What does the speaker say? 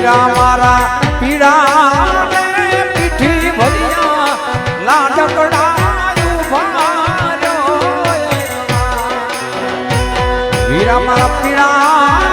પીરા મારા પીરા પીઠી ભરિયા. લાડકડા વીરા મારા પીરા